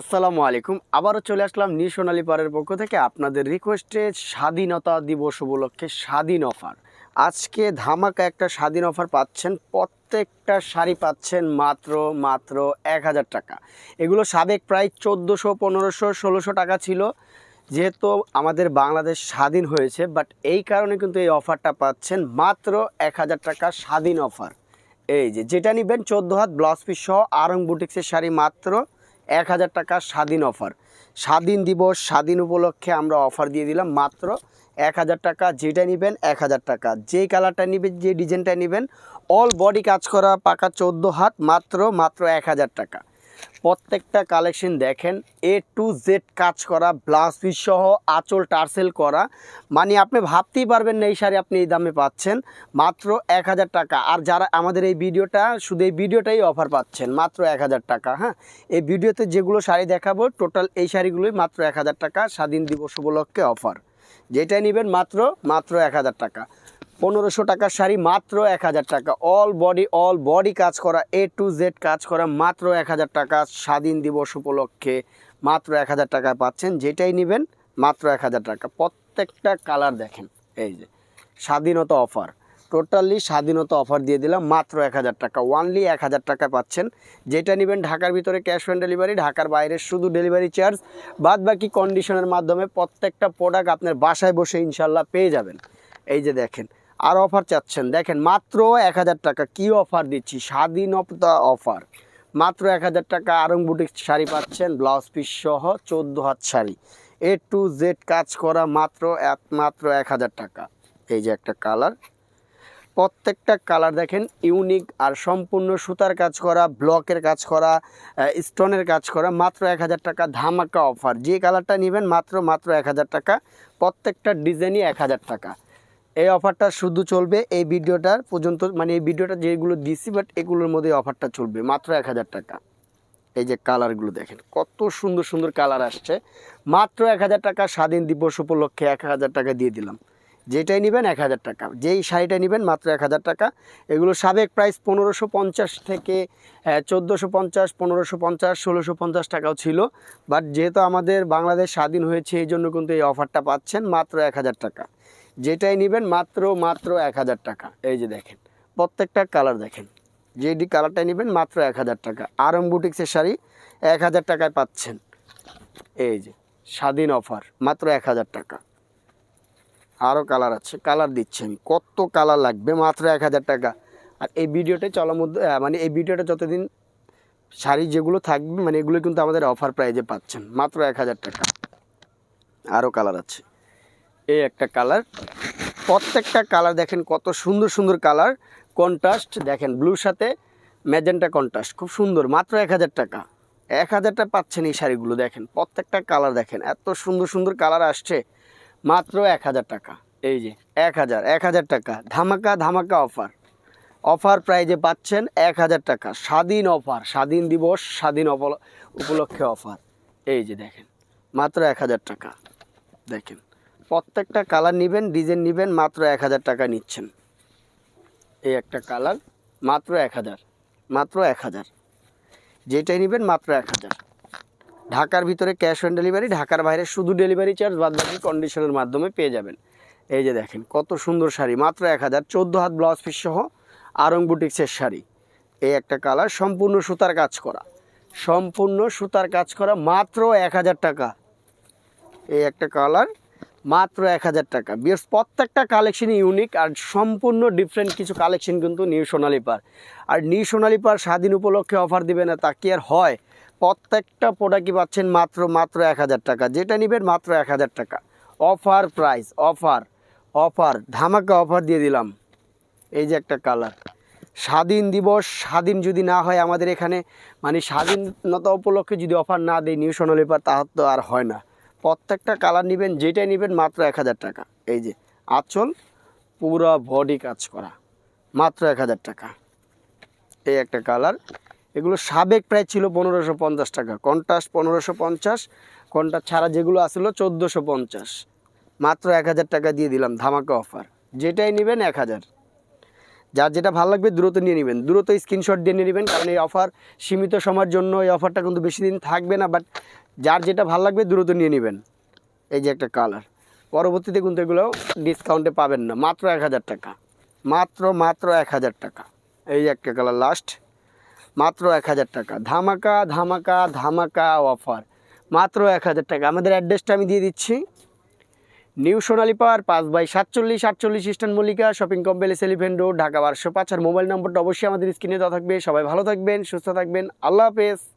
আসসালামু আলাইকুম। আবারও চলে আসলাম নিউ সোনালী পাড়ের পক্ষ থেকে আপনাদের রিকোয়েস্টে স্বাধীনতা দিবস উপলক্ষে স্বাধীন অফার আজকে ধামাকা একটা স্বাধীন অফার পাচ্ছেন, প্রত্যেকটা শাড়ি পাচ্ছেন মাত্র মাত্র এক হাজার টাকা। এগুলো সাবেক প্রায় চোদ্দোশো, পনেরোশো, ষোলোশো টাকা ছিল। যেহেতু আমাদের বাংলাদেশ স্বাধীন হয়েছে বাট এই কারণে কিন্তু এই অফারটা পাচ্ছেন মাত্র এক হাজার টাকা স্বাধীন অফার এই যে, যেটা নেবেন চোদ্দ হাত ব্লাউজ পিস সহ, আরং বুটিক্সের শাড়ি মাত্র এক হাজার টাকা স্বাধীন অফার। স্বাধীন দিবস, স্বাধীন উপলক্ষে আমরা অফার দিয়ে দিলাম মাত্র এক হাজার টাকা। যেটা নেবেন এক হাজার টাকা। যে কালারটা নেবেন, যে ডিজাইনটা নেবেন অল বডি কাজ করা পাকা চোদ্দ হাত মাত্র মাত্র এক হাজার টাকা। প্রত্যেকটা কালেকশন দেখেন এ টু জেড কাজ করা ব্লাউজ পিস সহ আঁচল, টার্সেল করা। মানে আপনি ভাবতেই পারবেন না এই শাড়ি আপনি এই দামে পাচ্ছেন। মাত্র এক হাজার টাকা। আর যারা আমাদের এই ভিডিওটা, শুধু এই ভিডিওটাই অফার পাচ্ছেন, মাত্র এক হাজার টাকা হ্যাঁ? এই ভিডিওতে যেগুলো শাড়ি দেখাবো টোটাল এই শাড়িগুলোই মাত্র এক হাজার টাকা স্বাধীন দিবস উপলক্ষে অফার যেটাই নেবেন মাত্র মাত্র এক হাজার টাকা। পনেরোশো টাকার শাড়ি, মাত্র এক হাজার টাকা। অল বডি অল বডি কাজ করা এ টু জেড কাজ করা, মাত্র এক হাজার টাকা স্বাধীন দিবস উপলক্ষে মাত্র এক হাজার টাকায় পাচ্ছেন। যেটাই নেবেন, মাত্র এক হাজার টাকা। প্রত্যেকটা কালার দেখেন, এই যে, স্বাধীনতা অফার। টোটালি স্বাধীনতা অফার দিয়ে দিলাম, মাত্র এক হাজার টাকা। ওয়ানলি এক হাজার টাকা পাচ্ছেন। যেটা নেবেন ঢাকার ভিতরে ক্যাশ অন ডেলিভারি ঢাকার বাইরে শুধু ডেলিভারি চার্জ বাদ বাকি কন্ডিশনের মাধ্যমে প্রত্যেকটা প্রোডাক্ট আপনার বাসায় বসে ইনশাল্লাহ পেয়ে যাবেন। এই যে দেখেন আর অফার চাচ্ছেন। দেখেন, মাত্র এক হাজার টাকা। কী অফার দিচ্ছি? স্বাধীনতা অফার। মাত্র এক হাজার টাকা আরং বুটিক শাড়ি পাচ্ছেন, ব্লাউজ পিস সহ চোদ্দ হাত শাড়ি। এ টু জেড কাজ করা মাত্র এক মাত্র এক হাজার টাকা। এই যে একটা কালার। প্রত্যেকটা কালার দেখেন, ইউনিক আর সম্পূর্ণ সুতার কাজ করা, ব্লকের কাজ করা স্টোনের কাজ করা, মাত্র এক হাজার টাকা ধামাকা অফার। যে কালারটা নেবেন, মাত্র মাত্র এক হাজার টাকা। প্রত্যেকটা ডিজাইনই এক হাজার টাকা। এই অফারটা শুধু চলবে এই ভিডিওটার পর্যন্ত মানে এই ভিডিওটা যেগুলো দিছি বাট এগুলোর মধ্যে অফারটা চলবে। মাত্র এক হাজার টাকা। এই যে কালারগুলো দেখেন, কত সুন্দর সুন্দর কালার আসছে। মাত্র এক হাজার টাকা স্বাধীন দিবস উপলক্ষে এক হাজার টাকা দিয়ে দিলাম। যেটাই নেবেন এক হাজার টাকা। যেই শাড়িটা নেবেন মাত্র এক হাজার টাকা। এগুলো সাবেক প্রাইস পনেরোশো পঞ্চাশ থেকে চোদ্দোশো পঞ্চাশ, পনেরোশো পঞ্চাশ, ষোলোশো পঞ্চাশ টাকাও ছিল। বাট যেহেতু আমাদের বাংলাদেশ স্বাধীন হয়েছে, এই জন্য কিন্তু এই অফারটা পাচ্ছেন মাত্র এক হাজার টাকা। যেটাই নেবেন মাত্র মাত্র এক হাজার টাকা। এই যে দেখেন, প্রত্যেকটা কালার দেখেন। যেডি কালারটাই নেবেন মাত্র এক হাজার টাকা। আরং বুটিক্সের শাড়ি এক হাজার টাকায় পাচ্ছেন। এই যে, স্বাধীন অফার, মাত্র এক হাজার টাকা। আরও কালার আছে, কালার দিচ্ছেন কত কালার লাগবে, মাত্র এক হাজার টাকা। আর এই ভিডিওটা চলার মধ্যে মানে এই ভিডিওটা যতদিন শাড়ি যেগুলো থাকবে মানে এগুলো কিন্তু আমাদের অফার প্রাইজে পাচ্ছেন, মাত্র এক হাজার টাকা। আরও কালার আছে। এই একটা কালার। প্রত্যেকটা কালার দেখেন কত সুন্দর সুন্দর কালার। কন্ট্রাস্ট দেখেন ব্লুর সাথে ম্যাজেন্টা কন্ট্রাস্ট খুব সুন্দর। মাত্র এক হাজার টাকা। এক হাজারটা পাচ্ছেন এই শাড়িগুলো দেখেন প্রত্যেকটা কালার দেখেন এত সুন্দর সুন্দর কালার আসছে। মাত্র এক হাজার টাকা। এই যে। এক হাজার এক হাজার টাকা। ধামাকা ধামাকা অফার। অফার প্রাইজে পাচ্ছেন এক হাজার টাকা। স্বাধীন অফার স্বাধীন দিবস স্বাধীন উপলক্ষে অফার। এই যে দেখেন মাত্র এক হাজার টাকা। দেখেন। প্রত্যেকটা কালার নেবেন ডিজাইন নেবেন, মাত্র এক হাজার টাকা নিচ্ছেন। এই একটা কালার, মাত্র এক হাজার, মাত্র এক হাজার। যেটাই নেবেন, মাত্র এক হাজার। ঢাকার ভিতরে ক্যাশ অন ডেলিভারি ঢাকার বাইরে শুধু ডেলিভারি চার্জ বাদ বাকি কন্ডিশনের মাধ্যমে পেয়ে যাবেন। এই যে দেখেন, কত সুন্দর শাড়ি, মাত্র এক হাজার। চোদ্দ হাত ব্লাউজ পিস সহ আরং বুটিক্সের শাড়ি। এই একটা কালার, সম্পূর্ণ সুতার কাজ করা। সম্পূর্ণ সুতার কাজ করা, মাত্র এক হাজার টাকা। এই একটা কালার মাত্র এক হাজার টাকা। বিয়ার্স, প্রত্যেকটা কালেকশন ইউনিক আর সম্পূর্ণ ডিফারেন্ট কিছু কালেকশন কিন্তু নিউ সোনালি পার আর নিউ সোনালি পার স্বাধীন উপলক্ষে অফার দিবে না, তা কি আর হয়? প্রত্যেকটা প্রোডাক্টই পাচ্ছেন মাত্র মাত্র এক হাজার টাকা। যেটা নেবেন মাত্র এক হাজার টাকা। অফার প্রাইস অফার অফার ধামাকা অফার দিয়ে দিলাম। এই যে একটা কালার স্বাধীন দিবস, স্বাধীন যদি না হয় আমাদের এখানে মানে স্বাধীনতা উপলক্ষে যদি অফার না দেয় নিউ সোনালি পার তাহলে তো আর হয় না। প্রত্যেকটা কালার নেবেন, যেটাই নেবেন, মাত্র এক হাজার টাকা। এই যে, আঁচল, পুরো বডি কাজ করা, মাত্র এক হাজার টাকা। এই একটা কালার। এগুলো সাবেক প্রায় ছিল পনেরোশো পঞ্চাশ টাকা। কন্ট্রাস্ট পনেরোশো পঞ্চাশ কন্ট্রাস্ট ছাড়া যেগুলো আসলো চোদ্দোশো পঞ্চাশ। মাত্র এক হাজার টাকা দিয়ে দিলাম, ধামাকা অফার যেটাই নেবেন এক হাজার। যার যেটা ভালো লাগবে দ্রুত নিয়ে নেবেন। দ্রুত স্ক্রিনশট দিয়ে নিয়ে নেবেন, কারণ এই অফার সীমিত সময়ের জন্য এই অফারটা কিন্তু বেশি দিন থাকবে না বাট যার যেটা ভালো লাগবে দ্রুত নিয়ে নেবেন। এই যে একটা কালার পরবর্তীতে কিন্তু এগুলো ডিসকাউন্টে পাবেন না। মাত্র এক হাজার টাকা। মাত্র মাত্র এক হাজার টাকা। এই যে একটা কালার লাস্ট মাত্র এক হাজার টাকা। ধামাকা ধামাকা ধামাকা অফার মাত্র এক হাজার টাকা। আমাদের অ্যাড্রেসটা আমি দিয়ে দিচ্ছি। নিউ সোনালী পাওয়ার পাঁচ বাই সাতচল্লিশ, আটচল্লিশ eastern Mallika, shopping complex eleven road, Dhaka বারোশো পাঁচ। আর মোবাইল নম্বরটা অবশ্যই আমাদের স্ক্রিনে দেওয়া থাকবে। সবাই ভালো থাকবেন, সুস্থ থাকবেন। আল্লাহ হাফেজ।